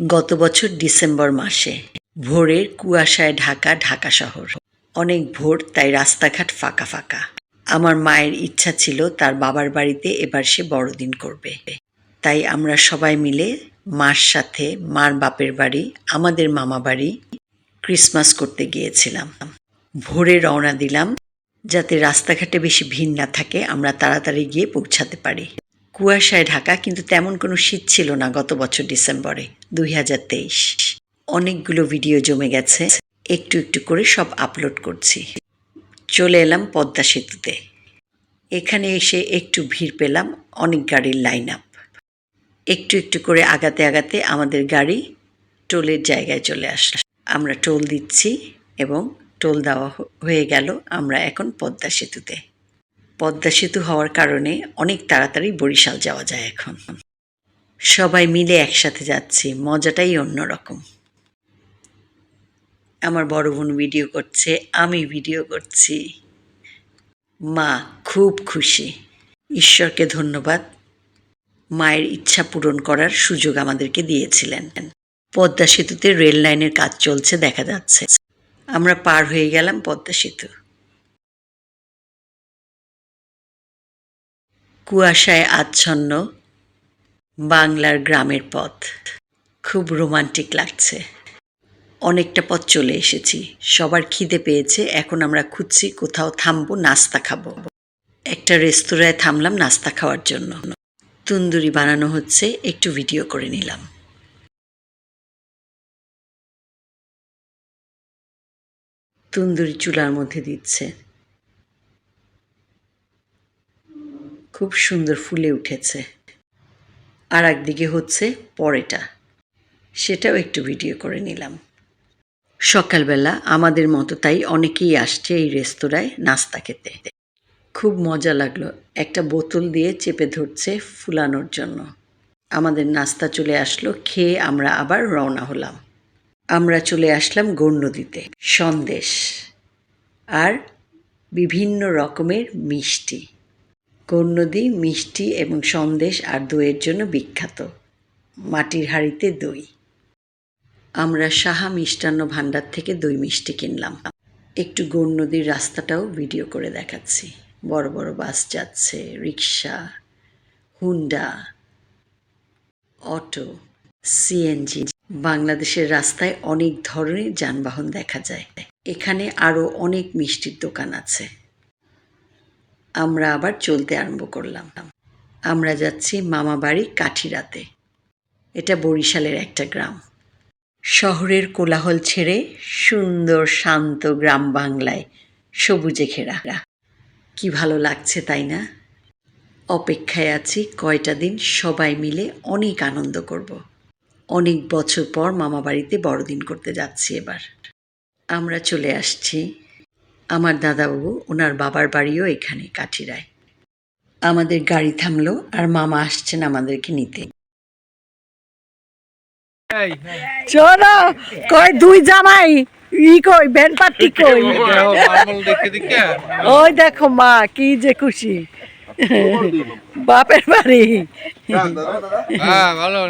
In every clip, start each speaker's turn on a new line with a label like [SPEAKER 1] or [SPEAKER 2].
[SPEAKER 1] গত বছর ডিসেম্বর মাসে ভোরের কুয়াশায় ঢাকা ঢাকা শহর। অনেক ভোর, তাই রাস্তাঘাট ফাঁকা ফাঁকা। আমার মায়ের ইচ্ছা ছিল তার বাবার বাড়িতে এবার সে বড়দিন করবে। তাই আমরা সবাই মিলে মার সাথে, মার বাপের বাড়ি, আমাদের মামা বাড়ি ক্রিসমাস করতে গিয়েছিলাম। ভোরে রওনা দিলাম যাতে রাস্তাঘাটে বেশি ভিড় না থাকে, আমরা তাড়াতাড়ি গিয়ে পৌঁছাতে পারি। কুয়াশায় ঢাকা, কিন্তু তেমন কোনো শীত ছিল না গত বছর ডিসেম্বরে, দুই হাজার তেইশ। অনেকগুলো ভিডিও জমে গেছে, একটু একটু করে সব আপলোড করছি। চলে এলাম পদ্মা সেতুতে। এখানে এসে একটু ভিড় পেলাম, অনেক গাড়ির লাইন আপ একটু একটু করে আগাতে আগাতে আমাদের গাড়ি টোলের জায়গায় চলে আসলো। আমরা টোল দিচ্ছি এবং টোল দেওয়া হয়ে গেল, আমরা এখন পদ্মা সেতুতে। পদ্মা সেতু হওয়ার কারণে অনেক তাড়াতাড়ি বরিশাল যাওয়া যায় এখন। সবাই মিলে একসাথে যাচ্ছি, মজাটাই অন্যরকম। আমার বড় বোন ভিডিও করছে, আমি ভিডিও করছি। মা খুব খুশি। ঈশ্বরকে ধন্যবাদ। মায়ের ইচ্ছা পূরণ করার সুযোগ আমাদেরকে দিয়েছিলেন। পদ্মা সেতুতে রেল লাইনের কাজ চলছে, দেখা যাচ্ছে। আমরা পার হয়ে গেলাম পদ্মা সেতু। কুয়াশায় আচ্ছন্ন বাংলার গ্রামের পথ। খুব রোমান্টিক লাগছে। অনেকটা পথ চলে এসেছি। সবার খিদে পেয়েছে, এখন আমরা খুঁজছি কোথাও থামবো, নাস্তা খাব। একটা রেস্তোরাঁয় থামলাম নাস্তা খাওয়ার জন্য। তুন্দুরি বানানো হচ্ছে, একটু ভিডিও করে নিলাম। তুন্দুরি চুলার মধ্যে দিচ্ছে। খুব সুন্দর ফুলে উঠেছে। আর একদিকে হচ্ছে পরেটা। সেটাও একটু ভিডিও করে নিলাম। সকালবেলা আমাদের মতো তাই অনেকেই আসছে এই রেস্তোরাঁয় নাস্তা খেতে। খুব মজা লাগল একটা বোতল দিয়ে চেপে ধরছে ফুলানোর জন্য। আমাদের নাস্তা চলে আসলো, খেয়ে আমরা আবার রওনা হলাম। আমরা চলে আসলাম গৌর নদীতে। সন্দেশ। আর বিভিন্ন রকমের মিষ্টি। গৌর নদী মিষ্টি এবং সন্দেশ আর দইয়ের জন্য বিখ্যাত। মাটির হাঁড়িতে দই। আমরা সাহা মিষ্টান্ন ভাণ্ডার থেকে দই মিষ্টি কিনলাম। একটু গৌর নদীর রাস্তাটাও ভিডিও করে দেখাচ্ছি। বড় বড় বাস যাচ্ছে রিক্সা হুন্ডা, অটো, সিএনজি। বাংলাদেশের রাস্তায় অনেক ধরনের যানবাহন দেখা যায়। এখানে আরও অনেক মিষ্টির দোকান আছে। আমরা আবার চলতে আরম্ভ করলাম। আমরা যাচ্ছি মামা বাড়ি কাঠিরাতে। এটা বরিশালের একটা গ্রাম। শহরের কোলাহল ছেড়ে সুন্দর শান্ত গ্রাম বাংলায় সবুজে ঘেরা। কি ভালো লাগছে তাই না? অপেক্ষায় আছি কয়টা দিন সবাই মিলে অনেক আনন্দ করব। অনেক বছর পর মামা বাড়িতে বড়দিন করতে যাচ্ছি এবার। আমরা চলে আসছি আমার দাদাবাবু ওনার বাবার বাড়িও এখানে কাঠিরায়। আমাদের গাড়ি থামলো আর মামা আসছেন আমাদেরকে নিতে।
[SPEAKER 2] শোনো কই দুই জামাই? ই কই বেন পার্টি কই? ওই দেখো মা কি যে খুশি। বাপের বাড়ি।
[SPEAKER 3] হ্যাঁ ভালো।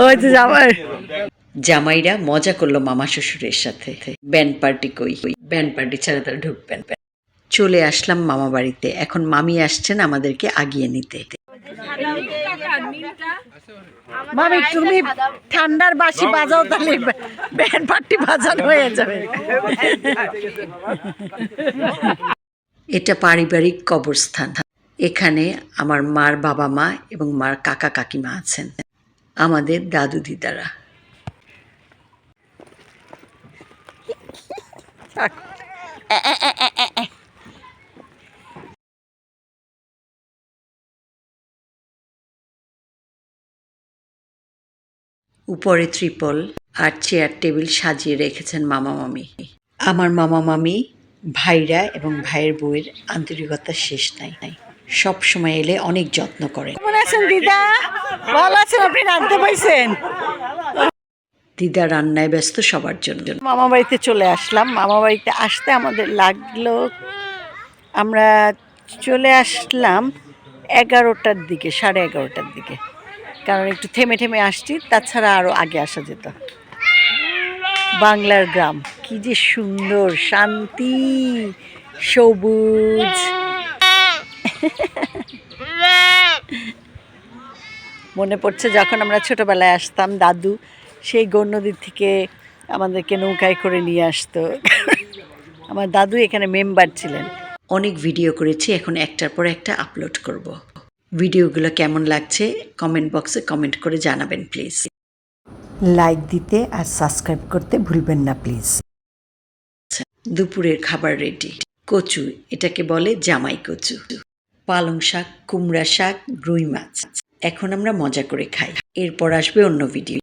[SPEAKER 2] ওই যে জামাই
[SPEAKER 1] জামাইরা মজা করল মামা শ্বশুরের সাথে ব্যান্ড পার্টি কই ব্যান্ড পার্টি ছাড়া তারা ঢুকবেন চলে আসলাম মামা বাড়িতে। এখন মামি আসছেন আমাদেরকে আগিয়ে নিতে।
[SPEAKER 2] মামি তুমি ঠান্ডার বাসি বাজাও তাহলে। ব্যান্ড পার্টি বাজানো হয়ে যাবে।
[SPEAKER 1] এটা পারিবারিক কবরস্থান। এখানে আমার মার বাবা মা এবং মার কাকা কাকিমা আছেন। আমাদের দাদু দিদারা। উপরে ত্রিপল আর চেয়ার টেবিল সাজিয়ে রেখেছেন মামা মামি। আমার মামা মামি, ভাইরা এবং ভাইয়ের বউয়ের আন্তরিকতার শেষ নাই। নাই সব সময় এলে অনেক যত্ন করেন।
[SPEAKER 2] কেমন আছেন দিদা? ভালো আছেন? আপনি পাইছেন
[SPEAKER 1] দিদা রান্নায় ব্যস্ত সবার জন্য।
[SPEAKER 2] মামা বাড়িতে চলে আসলাম। মামা বাড়িতে আসতে আমাদের লাগল, আমরা চলে আসলাম এগারোটার দিকে, সাড়ে এগারোটার দিকে। কারণ একটু থেমে থেমে আসছি, তাছাড়া আরও আগে আসা যেত। বাংলার গ্রাম, কি যে সুন্দর, শান্তি, সবুজ। মনে পড়ছে যখন আমরা ছোটবেলায় আসতাম, দাদু সেই গণ্যদীর থেকে আমাদেরকে নৌকায় করে নিয়ে আসতো। আমার দাদু এখানে মেম্বার ছিলেন।
[SPEAKER 1] অনেক ভিডিও করেছি এখন একটার পর একটা আপলোড করব। ভিডিওগুলো কেমন লাগছে কমেন্ট বক্সে কমেন্ট করে জানাবেন প্লিজ। লাইক দিতে আর সাবস্ক্রাইব করতে ভুলবেন না প্লিজ। দুপুরের খাবার রেডি। কচু এটাকে বলে জামাই কচু। পালং শাক কুমড়া শাক রুই মাছ। এখন আমরা মজা করে খাই। এরপর আসবে অন্য ভিডিও।